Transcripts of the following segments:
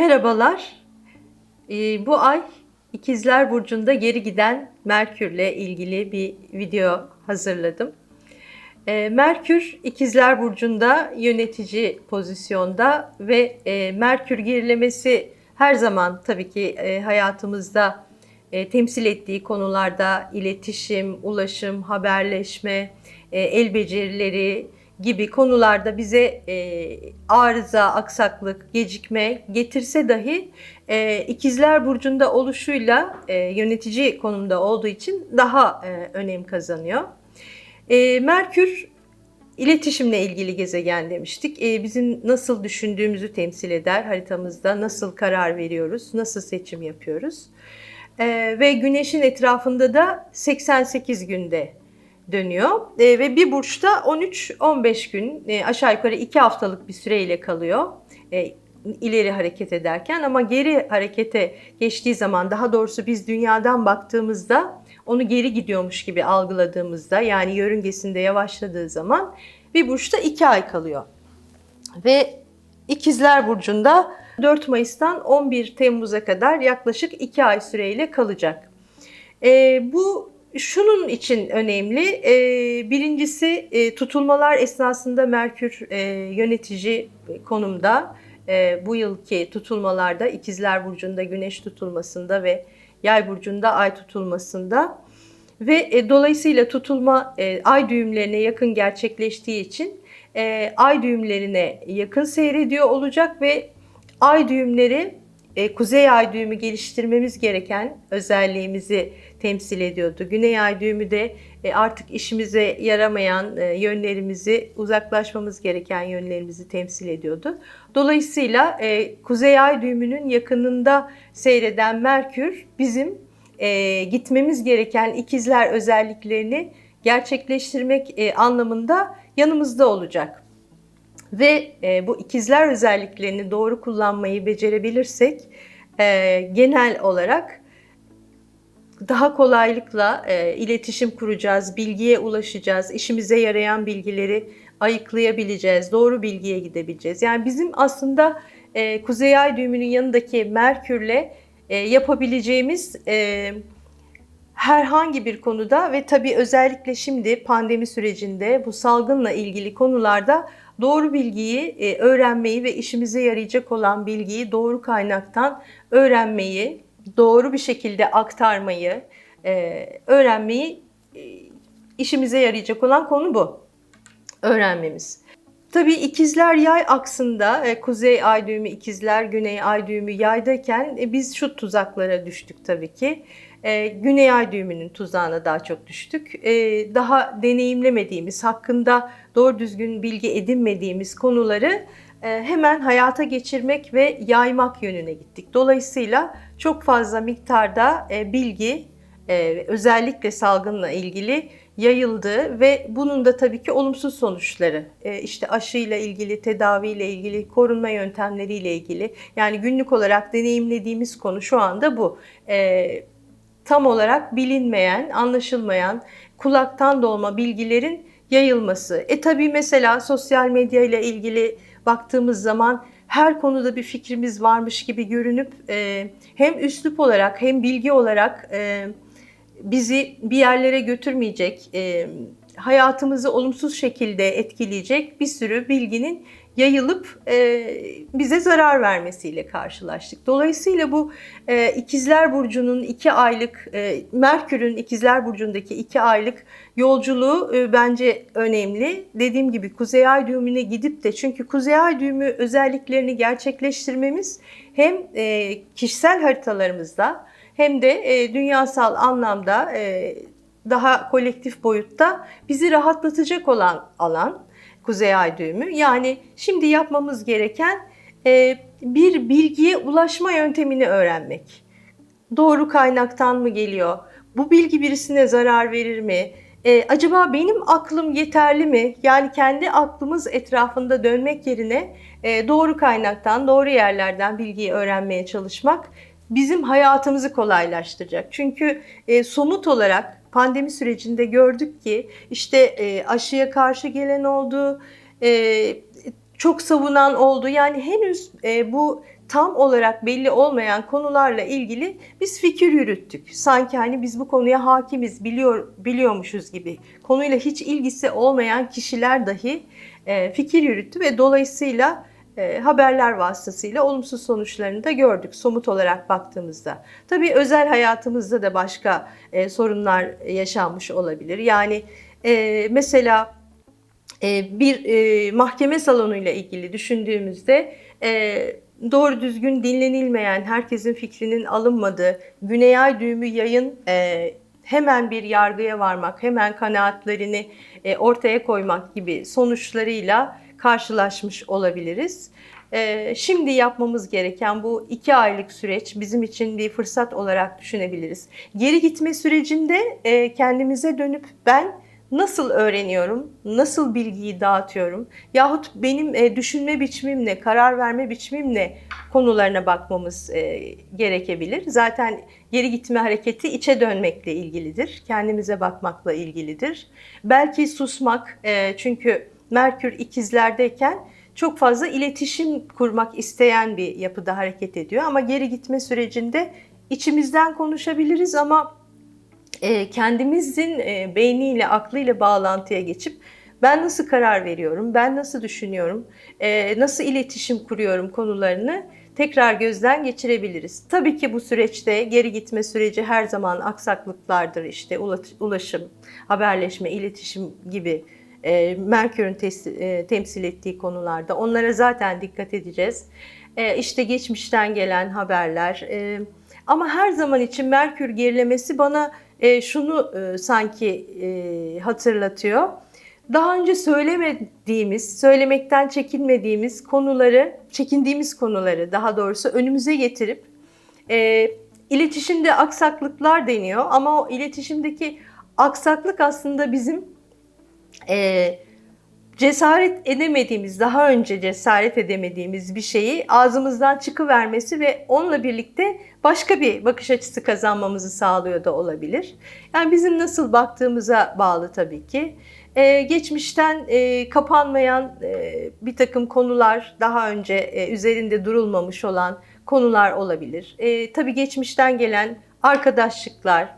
Merhabalar. Ee, bu ay İkizler Burcu'nda geri giden Merkür'le ilgili bir video hazırladım. Ee, Merkür İkizler Burcu'nda yönetici pozisyonda ve e, Merkür gerilemesi her zaman tabii ki e, hayatımızda e, temsil ettiği konularda iletişim, ulaşım, haberleşme, el becerileri gibi konularda bize e, arıza, aksaklık, gecikme getirse dahi e, ikizler burcunda oluşuyla e, yönetici konumda olduğu için daha e, önem kazanıyor. E, Merkür iletişimle ilgili gezegen demiştik. E, bizim nasıl düşündüğümüzü temsil eder haritamızda, nasıl karar veriyoruz, nasıl seçim yapıyoruz. E, ve Güneş'in etrafında da 88 günde dönüyor e, ve bir burçta 13-15 gün e, aşağı yukarı 2 haftalık bir süreyle kalıyor e, ileri hareket ederken ama geri harekete geçtiği zaman daha doğrusu biz dünyadan baktığımızda onu geri gidiyormuş gibi algıladığımızda yani yörüngesinde yavaşladığı zaman bir burçta 2 ay kalıyor. Ve İkizler Burcu'nda 4 Mayıs'tan 11 Temmuz'a kadar yaklaşık 2 ay süreyle kalacak. E, bu şunun için önemli. E, birincisi e, tutulmalar esnasında Merkür e, yönetici konumda. E, bu yılki tutulmalarda İkizler Burcu'nda Güneş tutulmasında ve Yay Burcu'nda Ay tutulmasında ve dolayısıyla tutulma ay düğümlerine yakın gerçekleştiği için ay düğümlerine yakın seyrediyor olacak ve ay düğümleri e, kuzey ay düğümü geliştirmemiz gereken özelliğimizi temsil ediyordu. Güney ay düğümü de e, artık işimize yaramayan e, yönlerimizi, uzaklaşmamız gereken yönlerimizi temsil ediyordu. Dolayısıyla e, kuzey ay düğümünün yakınında seyreden Merkür bizim e, gitmemiz gereken ikizler özelliklerini gerçekleştirmek e, anlamında yanımızda olacak. Ve e, bu ikizler özelliklerini doğru kullanmayı becerebilirsek e, genel olarak daha kolaylıkla e, iletişim kuracağız, bilgiye ulaşacağız, işimize yarayan bilgileri ayıklayabileceğiz, doğru bilgiye gidebileceğiz. Yani bizim aslında e, Kuzey Ay düğümünün yanındaki Merkür'le e, yapabileceğimiz e, herhangi bir konuda ve tabii özellikle şimdi pandemi sürecinde bu salgınla ilgili konularda doğru bilgiyi e, öğrenmeyi ve işimize yarayacak olan bilgiyi doğru kaynaktan öğrenmeyi, doğru bir şekilde aktarmayı, e, öğrenmeyi e, işimize yarayacak olan konu bu. Öğrenmemiz. Tabii ikizler yay aksında, kuzey ay düğümü ikizler, güney ay düğümü yaydayken biz şu tuzaklara düştük tabii ki. E, güney ay düğümünün tuzağına daha çok düştük. E, daha deneyimlemediğimiz, hakkında doğru düzgün bilgi edinmediğimiz konuları e, hemen hayata geçirmek ve yaymak yönüne gittik. Dolayısıyla çok fazla miktarda e, bilgi, e, özellikle salgınla ilgili yayıldı ve bunun da tabii ki olumsuz sonuçları işte aşıyla ilgili, tedaviyle ilgili, korunma yöntemleriyle ilgili yani günlük olarak deneyimlediğimiz konu şu anda bu. Tam olarak bilinmeyen, anlaşılmayan, kulaktan dolma bilgilerin yayılması. E tabii mesela sosyal medya ile ilgili baktığımız zaman her konuda bir fikrimiz varmış gibi görünüp e, hem üslup olarak hem bilgi olarak e, bizi bir yerlere götürmeyecek, e, hayatımızı olumsuz şekilde etkileyecek bir sürü bilginin yayılıp e, bize zarar vermesiyle karşılaştık. Dolayısıyla bu e, İkizler Burcu'nun iki aylık, e, Merkür'ün İkizler Burcu'ndaki iki aylık yolculuğu e, bence önemli. Dediğim gibi Kuzey Ay düğümüne gidip de çünkü Kuzey Ay düğümü özelliklerini gerçekleştirmemiz hem e, kişisel haritalarımızda hem de e, dünyasal anlamda e, daha kolektif boyutta bizi rahatlatacak olan alan Kuzey Ay düğümü. Yani şimdi yapmamız gereken e, bir bilgiye ulaşma yöntemini öğrenmek. Doğru kaynaktan mı geliyor? Bu bilgi birisine zarar verir mi? E, acaba benim aklım yeterli mi? Yani kendi aklımız etrafında dönmek yerine e, doğru kaynaktan, doğru yerlerden bilgiyi öğrenmeye çalışmak bizim hayatımızı kolaylaştıracak. Çünkü e, somut olarak pandemi sürecinde gördük ki işte e, aşıya karşı gelen oldu, e, çok savunan oldu. Yani henüz e, bu tam olarak belli olmayan konularla ilgili biz fikir yürüttük. Sanki hani biz bu konuya hakimiz, biliyor biliyormuşuz gibi. Konuyla hiç ilgisi olmayan kişiler dahi e, fikir yürüttü ve dolayısıyla e, haberler vasıtasıyla olumsuz sonuçlarını da gördük somut olarak baktığımızda. Tabii özel hayatımızda da başka e, sorunlar yaşanmış olabilir. Yani e, mesela e, bir e, mahkeme salonuyla ilgili düşündüğümüzde e, doğru düzgün dinlenilmeyen, herkesin fikrinin alınmadığı, Güney Ay düğümü yayın e, hemen bir yargıya varmak, hemen kanaatlerini e, ortaya koymak gibi sonuçlarıyla karşılaşmış olabiliriz. E, şimdi yapmamız gereken bu iki aylık süreç bizim için bir fırsat olarak düşünebiliriz. Geri gitme sürecinde e, kendimize dönüp ben nasıl öğreniyorum, nasıl bilgiyi dağıtıyorum yahut benim e, düşünme biçimimle, karar verme biçimimle konularına bakmamız e, gerekebilir. Zaten geri gitme hareketi içe dönmekle ilgilidir, kendimize bakmakla ilgilidir. Belki susmak çünkü Merkür ikizlerdeyken çok fazla iletişim kurmak isteyen bir yapıda hareket ediyor ama geri gitme sürecinde içimizden konuşabiliriz ama e, kendimizin e, beyniyle, aklıyla bağlantıya geçip ben nasıl karar veriyorum, ben nasıl düşünüyorum, e, nasıl iletişim kuruyorum konularını tekrar gözden geçirebiliriz. Tabii ki bu süreçte geri gitme süreci her zaman aksaklıklardır işte ulaşım, haberleşme, iletişim gibi e, Merkür'ün e, temsil ettiği konularda. Onlara zaten dikkat edeceğiz. E, işte geçmişten gelen haberler. E, ama her zaman için Merkür gerilemesi bana e, şunu e, sanki e, hatırlatıyor. Daha önce söylemediğimiz, söylemekten çekinmediğimiz konuları, çekindiğimiz konuları daha doğrusu önümüze getirip e, iletişimde aksaklıklar deniyor ama o iletişimdeki aksaklık aslında bizim e, cesaret edemediğimiz, daha önce cesaret edemediğimiz bir şeyi ağzımızdan çıkıvermesi ve onunla birlikte başka bir bakış açısı kazanmamızı sağlıyor da olabilir. Yani bizim nasıl baktığımıza bağlı tabii ki. Ee, geçmişten e, kapanmayan e, bir takım konular, daha önce e, üzerinde durulmamış olan konular olabilir. E, tabii geçmişten gelen arkadaşlıklar,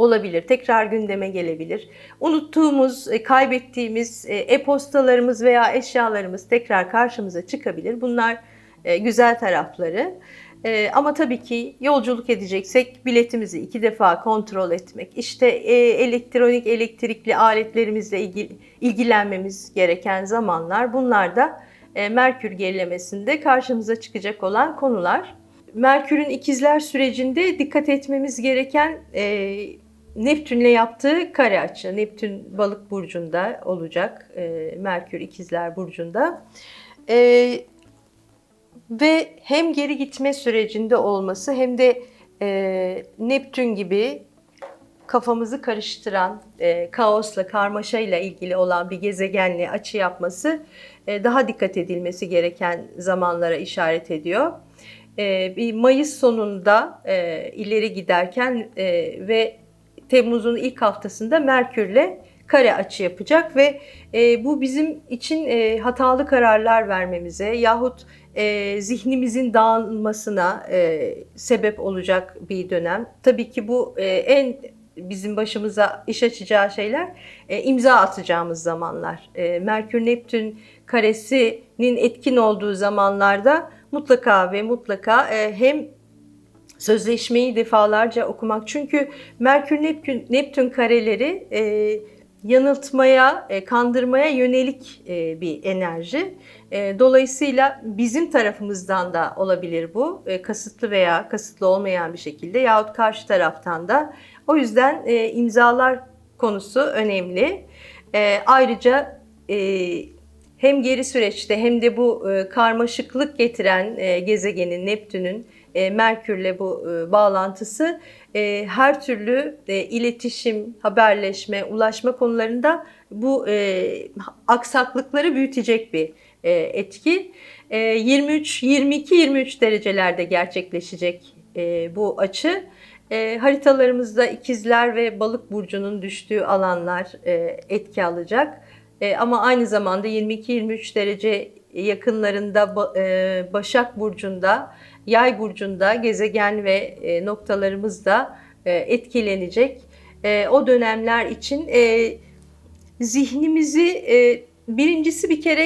olabilir. Tekrar gündeme gelebilir. Unuttuğumuz, e, kaybettiğimiz e, e-postalarımız veya eşyalarımız tekrar karşımıza çıkabilir. Bunlar e, güzel tarafları. Ama tabii ki yolculuk edeceksek biletimizi iki defa kontrol etmek, işte elektronik elektrikli aletlerimizle ilgili, ilgilenmemiz gereken zamanlar bunlar da Merkür gerilemesinde karşımıza çıkacak olan konular. Merkür'ün ikizler sürecinde dikkat etmemiz gereken Neptün'le yaptığı kare açı. Neptün balık burcunda olacak. E, Merkür ikizler burcunda. E, ve hem geri gitme sürecinde olması hem de e, Neptün gibi kafamızı karıştıran, e, kaosla, karmaşayla ilgili olan bir gezegenle açı yapması e, daha dikkat edilmesi gereken zamanlara işaret ediyor. E, bir Mayıs sonunda e, ileri giderken e, ve Temmuz'un ilk haftasında Merkür'le kare açı yapacak ve e, bu bizim için e, hatalı kararlar vermemize yahut e, zihnimizin dağılmasına e, sebep olacak bir dönem. Tabii ki bu e, en bizim başımıza iş açacağı şeyler e, imza atacağımız zamanlar. E, Merkür Neptün karesinin etkin olduğu zamanlarda mutlaka ve mutlaka e, hem sözleşmeyi defalarca okumak. Çünkü Merkür Neptün, Neptün kareleri e, yanıltmaya, e, kandırmaya yönelik e, bir enerji. E, dolayısıyla bizim tarafımızdan da olabilir bu. E, kasıtlı veya kasıtlı olmayan bir şekilde yahut karşı taraftan da. O yüzden e, imzalar konusu önemli. E, ayrıca e, hem geri süreçte hem de bu e, karmaşıklık getiren e, gezegenin Neptün'ün e, Merkür'le bu e, bağlantısı e, her türlü iletişim, haberleşme, ulaşma konularında bu aksaklıkları büyütecek bir etki. E, 23, 22, 23 derecelerde gerçekleşecek bu açı. Haritalarımızda ikizler ve balık burcunun düştüğü alanlar etki alacak. Ama aynı zamanda 22-23 derece yakınlarında e, Başak Burcu'nda, Yay Burcu'nda gezegen ve e, noktalarımız da e, etkilenecek. O dönemler için zihnimizi birincisi bir kere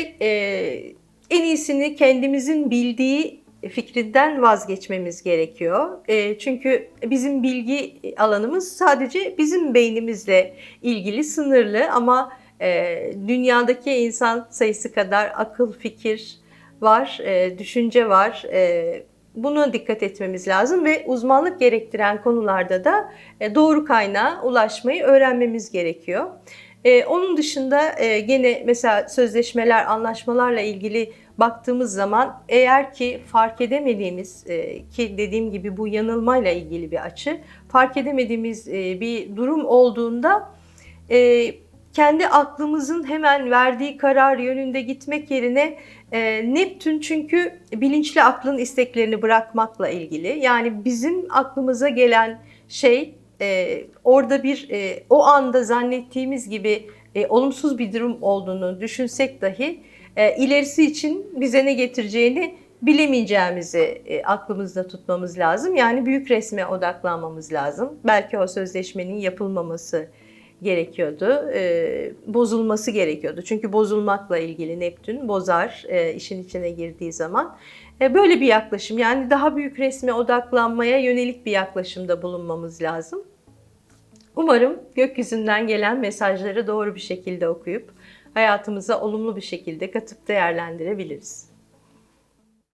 en iyisini kendimizin bildiği fikrinden vazgeçmemiz gerekiyor. Çünkü bizim bilgi alanımız sadece bizim beynimizle ilgili sınırlı ama e, dünyadaki insan sayısı kadar akıl, fikir var, e, düşünce var. E, buna dikkat etmemiz lazım ve uzmanlık gerektiren konularda da e, doğru kaynağa ulaşmayı öğrenmemiz gerekiyor. Ee, onun dışında e, gene mesela sözleşmeler, anlaşmalarla ilgili baktığımız zaman eğer ki fark edemediğimiz e, ki dediğim gibi bu yanılmayla ilgili bir açı, fark edemediğimiz e, bir durum olduğunda e, kendi aklımızın hemen verdiği karar yönünde gitmek yerine e, Neptün çünkü bilinçli aklın isteklerini bırakmakla ilgili. Yani bizim aklımıza gelen şey e, orada bir e, o anda zannettiğimiz gibi e, olumsuz bir durum olduğunu düşünsek dahi e, ilerisi için bize ne getireceğini bilemeyeceğimizi e, aklımızda tutmamız lazım. Yani büyük resme odaklanmamız lazım. Belki o sözleşmenin yapılmaması gerekiyordu, e, bozulması gerekiyordu. Çünkü bozulmakla ilgili Neptün bozar e, işin içine girdiği zaman. E, böyle bir yaklaşım yani daha büyük resme odaklanmaya yönelik bir yaklaşımda bulunmamız lazım. Umarım gökyüzünden gelen mesajları doğru bir şekilde okuyup hayatımıza olumlu bir şekilde katıp değerlendirebiliriz.